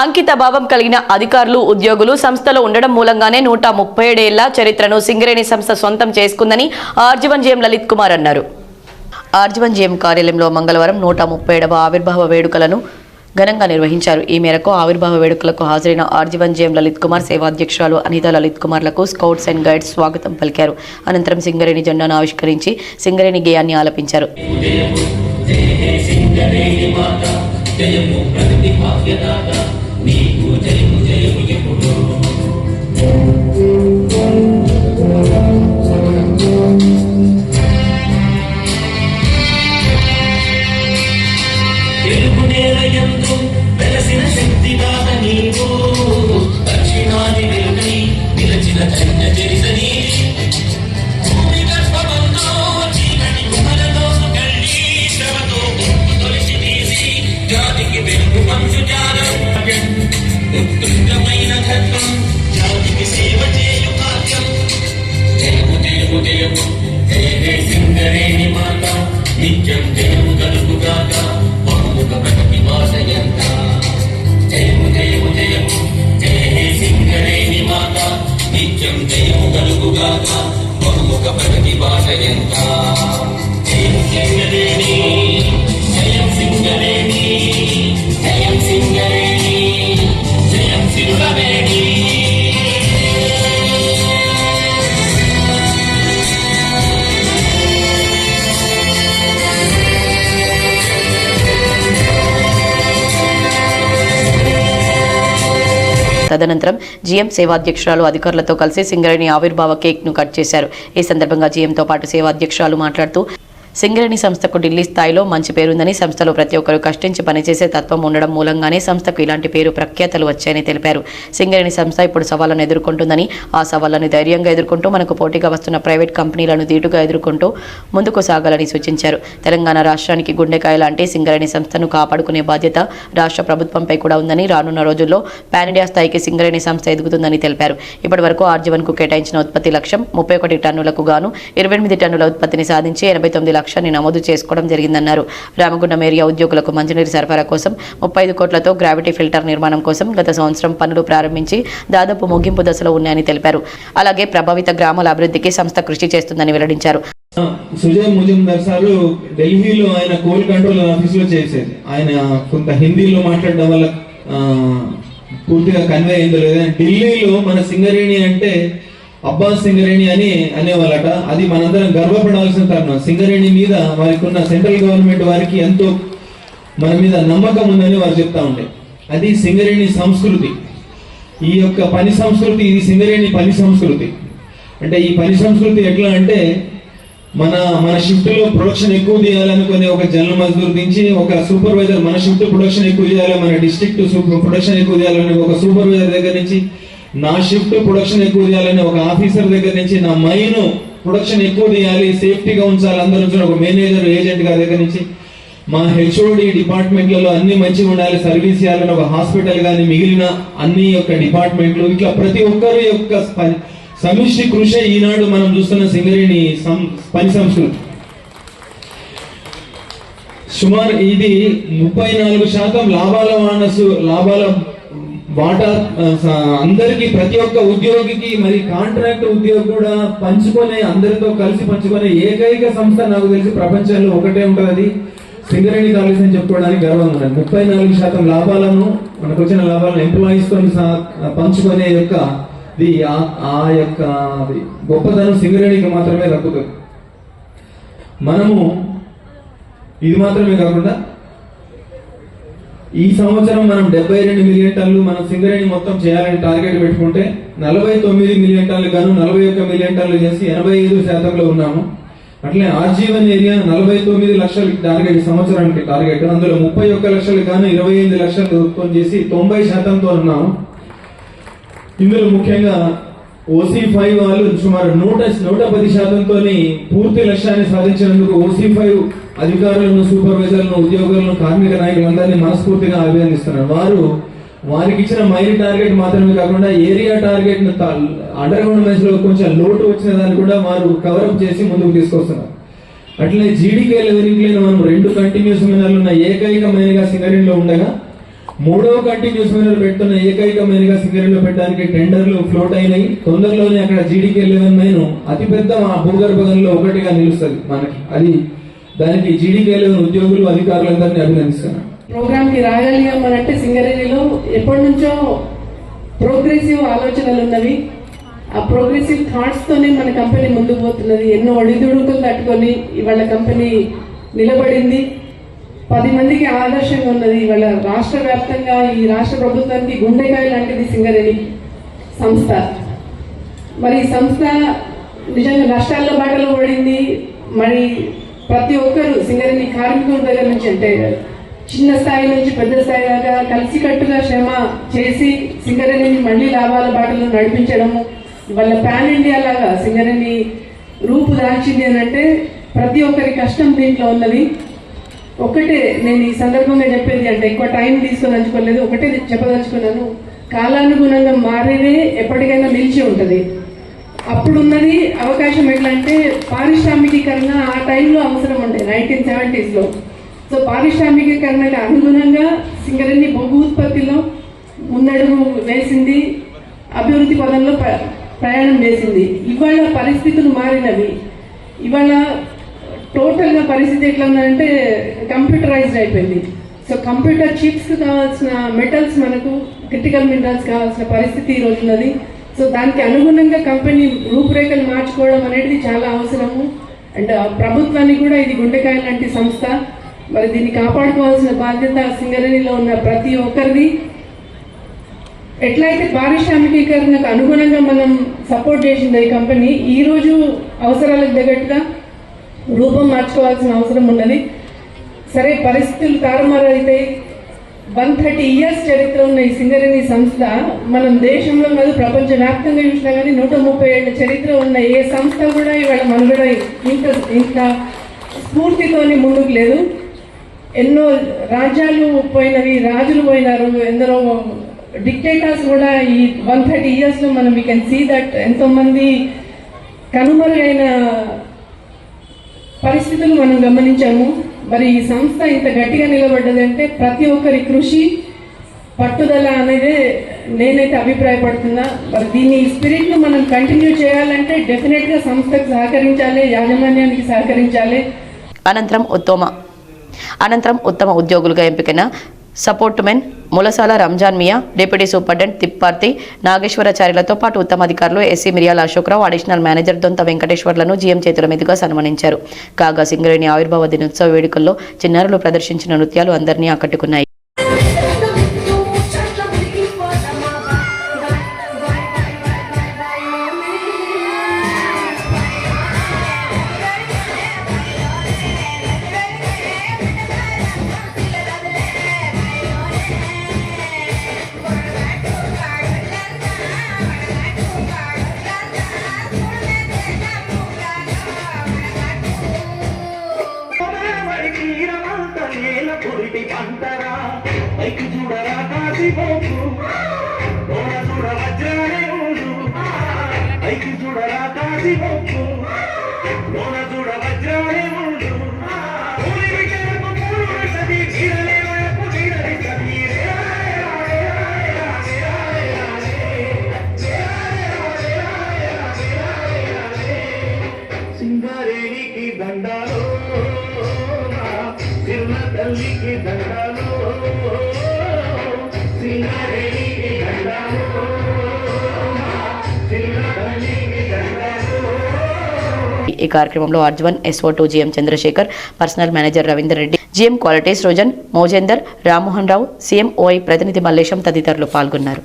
అంకిత భావం కలిగిన అధికారులు ఉద్యోగులు సంస్థలో ఉండడం మూలంగానే నూట ముప్పై ఏడేళ్ళ చరిత్రను సింగరేణి సంస్థ సొంతం చేసుకుందని ఆర్జీవన్ జేఎం లలిత్ కుమార్ అన్నారు. ఆర్జీవన్ జేఎం కార్యాలయంలో మంగళవారం నూట ముప్పై ఏడవ ఆవిర్భావ వేడుకలను ఘనంగా నిర్వహించారు. ఈ మేరకు ఆవిర్భావ వేడుకలకు హాజరైన RG one GM Lalit Kumar సేవాధ్యక్షురాలు Anitha Lalit కుమార్లకు స్కౌట్స్ అండ్ గైడ్స్ స్వాగతం పలికారు. అనంతరం సింగరేణి జెండాను ఆవిష్కరించి సింగరేణి గేయాన్ని ఆలపించారు. తెలుగు నిత్యం జయము గలుగుగాక బహుముఖ ప్రగతి వాసయంత జయము జయము జయము జయ హే సింగరేణి మాత నిత్యం జయము గలుగుగాక బహుముఖ ప్రగతి వాసయంత జయము సింగరేణి తదనంతరం జీఎం సేవాధ్యక్షురాలు అధికారులతో కలిసి సింగరేణి ఆవిర్భావ కేక్ను కట్ చేశారు. ఈ సందర్భంగా జీఎంతో పాటు సేవాధ్యక్షురాలు మాట్లాడుతూ సింగరేణి సంస్థకు ఢిల్లీ స్థాయిలో మంచి పేరుందని సంస్థలో ప్రతి ఒక్కరు కష్టించి పనిచేసే తత్వం ఉండడం మూలంగానే సంస్థకు ఇలాంటి పేరు ప్రఖ్యాతలు వచ్చాయని తెలిపారు. సింగరేణి సంస్థ ఇప్పుడు సవాళ్ళను ఎదుర్కొంటుందని ఆ సవాళ్ళను ధైర్యంగా ఎదుర్కొంటూ మనకు పోటీగా వస్తున్న ప్రైవేట్ కంపెనీలను ధీటుగా ఎదుర్కొంటూ ముందుకు సాగాలని సూచించారు. తెలంగాణ రాష్ట్రానికి గుండెకాయ లాంటి సింగరేణి సంస్థను కాపాడుకునే బాధ్యత రాష్ట్ర ప్రభుత్వంపై కూడా ఉందని రానున్న రోజుల్లో పాన్ ఇండియా స్థాయికి సింగరేణి సంస్థ ఎదుగుతుందని తెలిపారు. ఇప్పటి వరకు ఆర్జీవన్కు కేటాయించిన ఉత్పత్తి లక్ష్యం ముప్పై ఒకటి టన్నులకు గాను ఇరవై ఎనిమిది టన్నుల ఉత్పత్తిని సాధించి ఎనభై తొమ్మిది లక్షాన్ని నమోదు చేసుకోవడం జరిగిందన్నారు. రామగుండం ఏరియా ఉద్యోగులకు మంచినీరు సరఫరా కోసం ముప్పై కోట్లతో గ్రావిటీ ఫిల్టర్ నిర్మాణం కోసం గత సంవత్సరం పనులు ప్రారంభించి దాదాపు ముగింపు దశలో ఉన్నాయని తెలిపారు. అలాగే ప్రభావిత గ్రామాల అభివృద్ధికి సంస్థ కృషి చేస్తుందని వెల్లడించారు. సుజయ్ ముజుందర్ సారు ఢిల్లీలో ఆయన కోల్ కంట్రోల్ ఆఫీస్లో చేసేది ఆయన కొంత హిందీలో మాట్లాడడం వల్ల పూర్తిగా కన్వే అయిందో లేదా. ఢిల్లీలో మన సింగరేణి అంటే అబ్బాస్ సింగరేణి అని అనేవాళ్ళట. అది మనందరం గర్వపడాల్సిన తరుణం. సింగరేణి మీద వారికి ఉన్న సెంట్రల్ గవర్నమెంట్ వారికి ఎంతో మన మీద నమ్మకం ఉందని వారు చెప్తా ఉండే. అది సింగరేణి సంస్కృతి. ఈ యొక్క పని సంస్కృతి ఇది సింగరేణి పని సంస్కృతి. అంటే ఈ పని సంస్కృతి ఎట్లా అంటే మన మన షిఫ్ట్లో ప్రొడక్షన్ ఎక్కువ చేయాలనుకునే ఒక జనరల్ మజ్దూర్ నుంచి ఒక సూపర్వైజర్ మన షిఫ్ట్ ప్రొడక్షన్ ఎక్కువ చేయాలి మన డిస్ట్రిక్ట్ ప్రొడక్షన్ ఎక్కువ చేయాలని ఒక సూపర్వైజర్ దగ్గర నుంచి నా షిఫ్ట్ ప్రొడక్షన్ ఎక్కువ చేయాలని ఒక ఆఫీసర్ దగ్గర నుంచి నా మైన్ ప్రొడక్షన్ ఎక్కువ చేయాలి సేఫ్టీగా ఉంచాలి అందరూ నుంచి ఒక మేనేజర్ ఏజెంట్ గారి దగ్గర నుంచి మా హెచ్ఓడి డిపార్ట్మెంట్లలో అన్ని మంచిగా ఉండాలి సర్వీస్ చేయాలని ఒక హాస్పిటల్ కానీ మిగిలిన అన్ని యొక్క డిపార్ట్మెంట్లు ఇట్లా ప్రతి ఒక్కరి యొక్క సమిష్టి కృషి ఈనాడు మనం చూస్తున్న సింగరేణి సం- పని సంస్కృతి. సుమారు ఇది ముప్పై నాలుగు శాతం లాభాల మానసు లాభాల వాటా అందరికి అందరికీ ప్రతి ఒక్క ఉద్యోగికి మరి కాంట్రాక్ట్ ఉద్యోగి కూడా పంచుకునే అందరితో కలిసి పంచుకునే ఏకైక సంస్థ నాకు తెలిసి ప్రపంచంలో ఒకటే ఉంటుంది. అది సింగరేణి కాలేజ్ అని చెప్పుకోవడానికి గర్వంగా ఉన్నది ముప్పై నాలుగు శాతం లాభాలను మనకు వచ్చిన లాభాలను ఎంప్లాయీస్తో పంచుకునే యొక్క ఇది ఆ- ఆ యొక్క గొప్పతనం సింగరేణికి మాత్రమే దక్కుతుంది. మనము ఇది మాత్రమే కాకుండా ఈ సంవత్సరం మనం డెబ్బై రెండు మిలియన్ టన్లు మనం సింగరేణి మొత్తం చేయాలని టార్గెట్ పెట్టుకుంటే నలభై తొమ్మిది మిలియన్ టన్లు గాను నలభై ఒక్క మిలియన్ టన్లు చేసి ఎనభై ఐదు శాతంలో ఉన్నాము. అట్లే ఆజీవన్ ఏరియా నలభై తొమ్మిది లక్షల టార్గెట్ సంవత్సరానికి టార్గెట్. అందులో ముప్పై ఒక్క లక్షలు గాను ఇరవై ఎనిమిది లక్షలు చేసి తొంభై శాతంతో ఉన్నాము. ఇందులో ముఖ్యంగా ఓసీ ఫైవ్ వాళ్ళు సుమారు నూట నూట పది శాతంతో పూర్తి లక్ష్యాన్ని సాధించినందుకు ఓసీ ఫైవ్ అధికారులను సూపర్వైజర్లను ఉద్యోగులను కార్మిక నాయకులందరినీ మనస్ఫూర్తిగా అభినందిస్తున్నారు వారు వారికి ఇచ్చిన మైల్ టార్గెట్ మాత్రమే కాకుండా ఏరియా టార్గెట్ను అండర్ గ్రౌండ్ మ్యాచ్లో కొంచెం లోటు వచ్చిన దాన్ని కూడా వారు కవరప్ చేసి ముందుకు తీసుకొస్తున్నారు. అట్లే జీడీకే లెవెలింగ్ మనం రెండు కంటిన్యూస్ మినర్లు ఉన్న ఏకైక మైన్గా సింగరేణిలో ఉండగా మూడవ కంటిన్యూస్ మినరల్ పెడుతున్న ఏకైక మెనుగా సింగరేణిలో పెట్టడానికి టెండర్లు ఫ్లోట్ అయినాయి. తొందరలోనే అక్కడ జీడీకే లెవెన్ మైన్ అతిపెద్ద ఆ భూగర్భ ఒకటిగా నిలుస్తుంది మనకి. అది దానికి జీడీకే లెవెన్ ఉద్యోగులు అధికారులందరినీ అభినందిస్తున్నాను ప్రోగ్రామ్కి రాగలిగాం అంటే సింగరేణిలో ఎప్పటి నుంచో ప్రోగ్రెసివ్ ఆలోచనలు ఉన్నవి. ఆ ప్రోగ్రెసివ్ థాట్స్ తోనే మన కంపెనీ ముందుకు పోతున్నది. ఎన్నో ఒడిదుడుకులు తట్టుకొని ఇవాళ కంపెనీ నిలబడింది. పది మందికి ఆదర్శంగా ఉన్నది ఇవాళ రాష్ట్ర వ్యాప్తంగా ఈ రాష్ట్ర ప్రభుత్వానికి గుండెకాయ లాంటిది సింగరేణి సంస్థ. మరి ఈ సంస్థ నిజంగా నష్టాల్లో బాటలో పడింది. మరి ప్రతి ఒక్కరు సింగరేణి కార్మికుల దగ్గర నుంచి అంటే చిన్న స్థాయి నుంచి పెద్ద స్థాయి దాకా కలిసికట్టుగా శ్రమ చేసి సింగరేణిని మళ్ళీ లాభాల బాటలు నడిపించడము వాళ్ళ పాన్ ఇండియా లాగా సింగరేణి రూపు దాల్చింది అని అంటే ప్రతి ఒక్కరి కష్టం దీంట్లో ఉన్నది. ఒకటే నేను ఈ సందర్భంగా చెప్పేది అంటే ఎక్కువ టైం తీసుకొని అంచుకోలేదు ఒకటే చెప్పదలుచుకున్నాను. కాలానుగుణంగా మారేదే ఎప్పటికైనా నిలిచి ఉంటుంది. అప్పుడున్నది అవకాశం ఎట్లా అంటే పారిశ్రామికీకరణ ఆ టైంలో అవసరం ఉండే నైన్టీన్ సెవెంటీస్లో. సో పారిశ్రామికీకరణకి అనుగుణంగా సింగరేణి బొగ్గు ఉత్పత్తిలో ముందడుగు వేసింది అభివృద్ధి పదంలో ప్రయాణం చేసింది. ఇవాళ పరిస్థితులు మారినవి. ఇవాళ టోటల్గా పరిస్థితి ఎట్లా ఉందంటే కంప్యూటరైజ్డ్ అయిపోయింది. సో కంప్యూటర్ చిప్స్ కావాల్సిన మెటల్స్ మనకు క్రిటికల్ మినరల్స్ కావాల్సిన పరిస్థితి ఈ ఉన్నది. సో దానికి అనుగుణంగా కంపెనీ రూపురేఖలు మార్చుకోవడం అనేది చాలా అవసరము. అండ్ ప్రభుత్వానికి కూడా ఇది గుండెకాయ లాంటి సంస్థ. మరి దీన్ని కాపాడుకోవాల్సిన బాధ్యత సింగరేణిలో ఉన్న ప్రతి ఒక్కరిది. ఎట్లయితే పారిశ్రామికీకరణకు అనుగుణంగా మనం సపోర్ట్ చేసింది ఈ కంపెనీ ఈ రోజు అవసరాలకు తగ్గట్టుగా రూపం మార్చుకోవాల్సిన అవసరం ఉన్నది. సరే పరిస్థితులు తారుమారు అయితే వన్ థర్టీ ఇయర్స్ చరిత్ర ఉన్న ఈ సింగరేణి సంస్థ మనం దేశంలో కాదు ప్రపంచవ్యాప్తంగా చూసినా కానీ నూట ముప్పై ఏళ్ళ చరిత్ర ఉన్న ఏ సంస్థ కూడా ఇవాళ మనుగడ ఇంత ఇంత స్ఫూర్తితోని ముందుకు లేదు. ఎన్నో రాజ్యాలు పోయినవి రాజులు పోయినారు ఎందరో డిక్టేటర్స్ కూడా ఈ వన్ థర్టీ ఇయర్స్లో మనం వీ కెన్ సీ దట్ ఎంతోమంది కనుమరుగైన పరిస్థితులు మనం గమనించాము. మరి ఈ సంస్థ ఇంత గట్టిగా నిలబడ్డదంటే ప్రతి ఒక్కరి కృషి పట్టుదల అనేది నేనైతే అభిప్రాయపడుతున్నా. మరి దీన్ని స్పిరిట్ను మనం కంటిన్యూ చేయాలంటే డెఫినెట్గా సంస్థకు సహకరించాలి యాజమాన్యానికి సహకరించాలి. అనంతరం ఉత్తమ అనంతరం ఉత్తమ ఉద్యోగులుగా ఎంపికైన support men Mulasala Ramzan Miya deputy superintendent Tipparthi నాగేశ్వరాచార్యులతో పాటు ఉత్తమ అధికారులు SC Miriyala Ashok Rao additional manager Donta వెంకటేశ్వర్లను జీఎం చేతుల మీదుగా సన్మానించారు. కాగా సింగరేణి ఆవిర్భావ దినోత్సవ వేడుకల్లో చిన్నారులు ప్రదర్శించిన నృత్యాలు అందరినీ ఆకట్టుకున్నాయి. గోదావరి తీరమంత నేల పురిటి పంటరా? పైకి చూడరా కాసిపోకు దూర చూడ వజ్రాడే పైకి చూడరా కాసిపోకు ఈ కార్యక్రమంలో RG one SO to GM Chandrashekar personnel manager Ravinder Reddy GM qualities రోజన్ మోజేందర్ రామ్మోహన్ రావు సీఎం ఓఐ ప్రతినిధి మల్లేశం తదితరులు పాల్గొన్నారు.